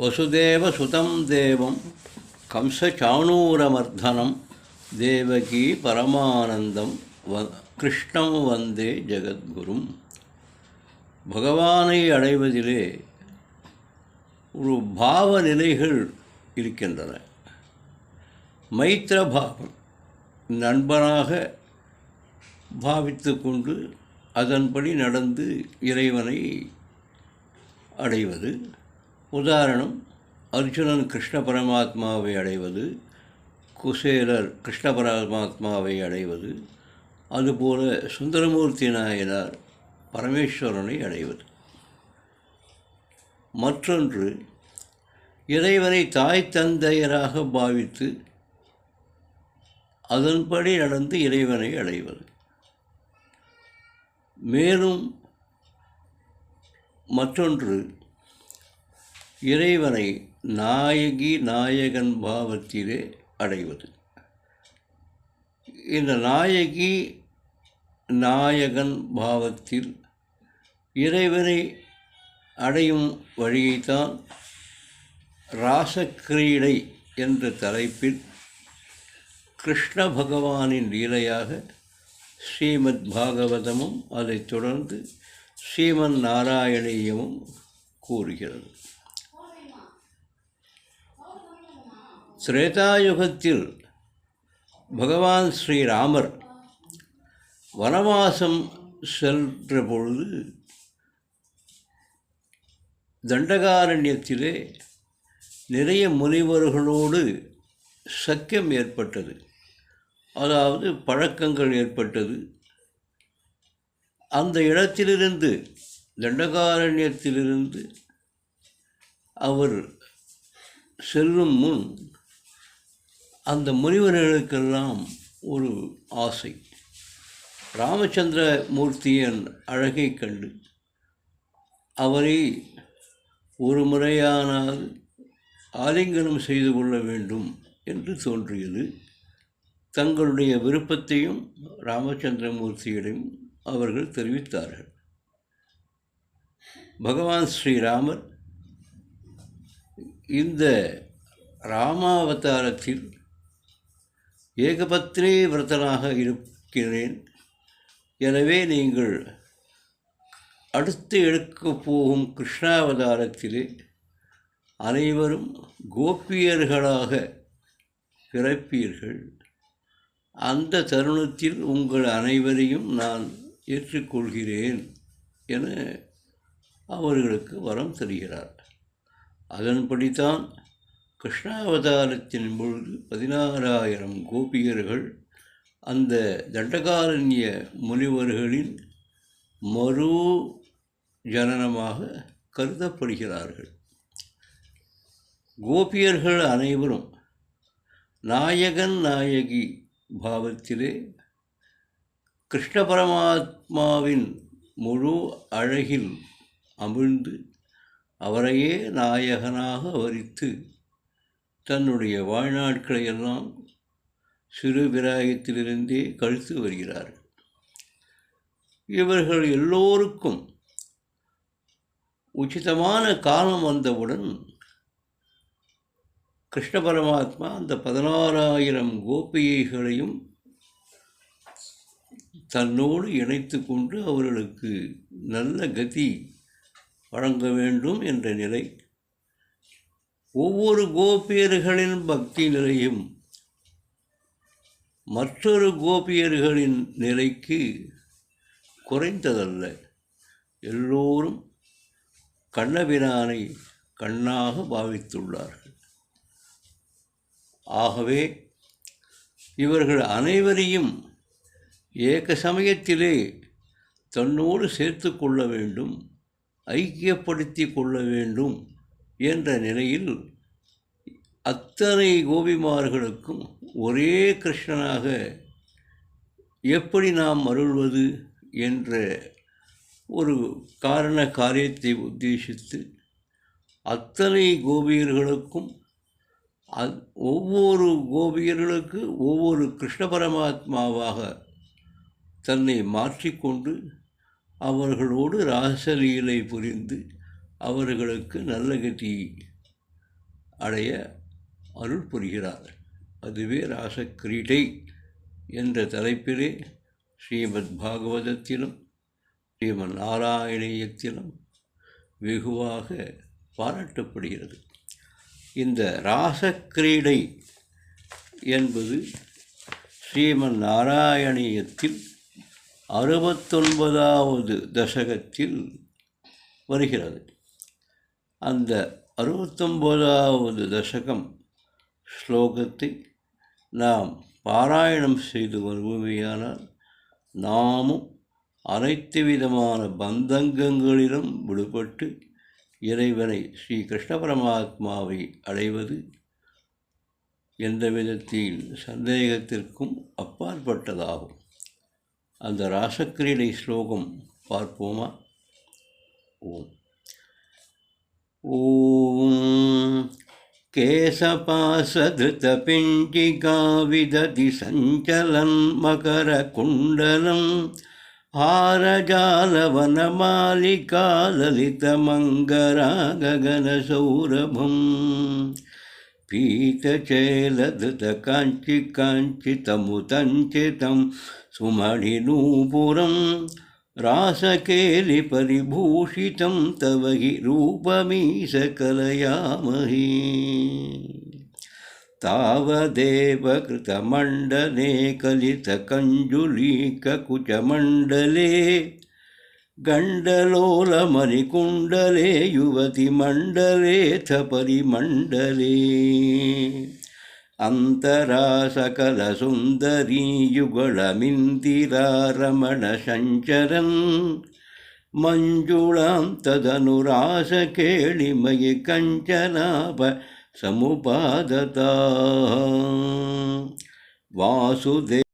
வசுதேவசுதம் தேவம் கம்சச்சாணூரமர்தனம் தேவகி பரமானந்தம் வ கிருஷ்ணம் வந்தே ஜெகத்குரும் பகவானை அடைவதிலே ஒரு பாவ நிலைகள் இருக்கின்றன. மைத்திர பாவம் நண்பனாக பாவித்து கொண்டு அதன்படி நடந்து இறைவனை அடைவது. உதாரணம் அர்ஜுனன் கிருஷ்ண பரமாத்மாவை அடைவது குசேலர் கிருஷ்ண பரமாத்மாவை அடைவது அதுபோல சுந்தரமூர்த்தி நாயனார் பரமேஸ்வரனை அடைவது. மற்றொன்று இறைவனை தாய் தந்தையராக பாவித்து அதன்படி நடந்து இறைவனை அடைவது. மேலும் மற்றொன்று இறைவனை நாயகி நாயகன் பாவத்திலே அடைவது. இந்த நாயகி நாயகன் பாவத்தில் இறைவனை அடையும் வழியைத்தான் ராசக்கிரீடை என்ற தலைப்பில் கிருஷ்ண பகவானின் லீலையாக ஸ்ரீமத் பாகவதமும் அதைத் தொடர்ந்து ஸ்ரீமன் நாராயணீயமும் கூறுகிறது. திரேதாயுகத்தில் பகவான் ஸ்ரீராமர் வனவாசம் சென்ற பொழுது தண்டகாரண்யத்திலே நிறைய முனிவர்களோடு சக்கியம் ஏற்பட்டது. அதாவது பழக்கங்கள் ஏற்பட்டது. அந்த இடத்திலிருந்து தண்டகாரண்யத்திலிருந்து அவர் செல்லும் முன் அந்த முனிவர்களுக்கெல்லாம் ஒரு ஆசை. ராமச்சந்திர மூர்த்தியின் அழகை கண்டு அவரை ஒரு முறையானால் ஆலிங்கனம் செய்து கொள்ள வேண்டும் என்று தோன்றியது. தங்களுடைய விருப்பத்தையும் ராமச்சந்திரமூர்த்தியிடம் அவர்கள் தெரிவித்தார்கள். பகவான் ஸ்ரீராமர் இந்த ராமாவதாரத்தில் ஏகபத்ரே விரதனாக இருக்கிறேன். எனவே நீங்கள் அடுத்து எடுக்கப் போகும் கிருஷ்ணாவதாரத்திலே அனைவரும் கோபியர்களாக பிறப்பீர்கள். அந்த தருணத்தில் உங்கள் அனைவரையும் நான் ஏற்றுக்கொள்கிறேன் என அவர்களுக்கு வரம் தருகிறார். அதன்படித்தான் கிருஷ்ணாவதாரத்தின் பொழுது பதினாறாயிரம் கோபியர்கள் அந்த தண்டகாரண்ய முனிவர்களின் மறு ஜனனமாக கருதப்படுகிறார்கள். கோபியர்கள் அனைவரும் நாயகன் நாயகி பாவத்திலே கிருஷ்ண பரமாத்மாவின் முழு அழகில் அமிழ்ந்து அவரையே நாயகனாக வரித்து தன்னுடைய வாழ்நாட்களை எல்லாம் சிறு பிராயத்திலிருந்தே கழித்து வருகிறார்கள் இவர்கள் எல்லோருக்கும் உச்சிதமான காலம் வந்தவுடன் கிருஷ்ண பரமாத்மா அந்த பதினாறாயிரம் கோபிகைகளையும் தன்னோடு இணைத்து கொண்டு அவர்களுக்கு நல்ல கதி வழங்க வேண்டும் என்ற நிலை ஒவ்வொரு கோபியர்களின் பக்தி நிலையும் மற்றொரு கோபியர்களின் நிலைக்கு குறைந்ததல்ல. எல்லோரும் கண்ணபிரானை கண்ணாக பாவித்துள்ளார்கள். ஆகவே இவர்கள் அனைவரையும் ஏக சமயத்திலே தன்னோடு சேர்த்து கொள்ள வேண்டும் ஐக்கியப்படுத்தி கொள்ள வேண்டும் என்ற நிலையில் அத்தனை கோபிமார்களுக்கும் ஒரே கிருஷ்ணனாக எப்படி நாம் அருள்வது என்ற ஒரு காரண காரியத்தை உத்தேசித்து அத்தனை கோபியர்களுக்கும் அத் ஒவ்வொரு கோபியர்களுக்கு ஒவ்வொரு கிருஷ்ண பரமாத்மாவாக தன்னை மாற்றிக்கொண்டு அவர்களோடு ராசலீலை புரிந்து அவர்களுக்கு நல்ல கதி அடைய அருள் புரிகிறார். அதுவே ராசக்கிரீடை என்ற தலைப்பிலே ஸ்ரீமத் பாகவதத்திலும் ஸ்ரீமன் நாராயணியத்திலும் வெகுவாக பாராட்டப்படுகிறது. இந்த ராசக்கிரீடை என்பது ஸ்ரீமன் நாராயணியத்தில் அறுபத்தொன்பதாவது தசகத்தில் வருகிறது. அந்த அறுபத்தொம்போதாவது தசகம் ஸ்லோகத்தை நாம் பாராயணம் செய்து வருவோமேயானால் நாமும் அனைத்து விதமான பந்தங்கங்களிலும் விடுபட்டு இறைவனை ஸ்ரீ கிருஷ்ண பரமாத்மாவை அடைவது எந்த விதத்தில் சந்தேகத்திற்கும் அப்பாற்பட்டதாகும். அந்த ராசக்கிரீடை ஸ்லோகம் பார்ப்போமா? ஓம். ॐ केशपाशधृतपिञ्जिका विदधि सञ्चलन् मकरकुण्डलं हारजालवनमालिका ललितमङ्गरा गगनसौरभम् पीतचैलधृतकाञ्चिकाञ्चितमुतञ्चितं सुमणिनूपुरं रासकेलिपरिभूषितं तव हि रूपमीश कलयामहे तावदेव कृतमण्डले कलितकञ्जुलीककुचमण्डले गण्डलोलमणिकुण्डले युवतिमण्डलेऽथ परिमण्डले अन्तरा सकलसुन्दरी युगळमिन्दिरारमणशञ्चरन् मञ्जुळां तदनुरासकेळिमयि कञ्चनाभ समुपादता वासुदेव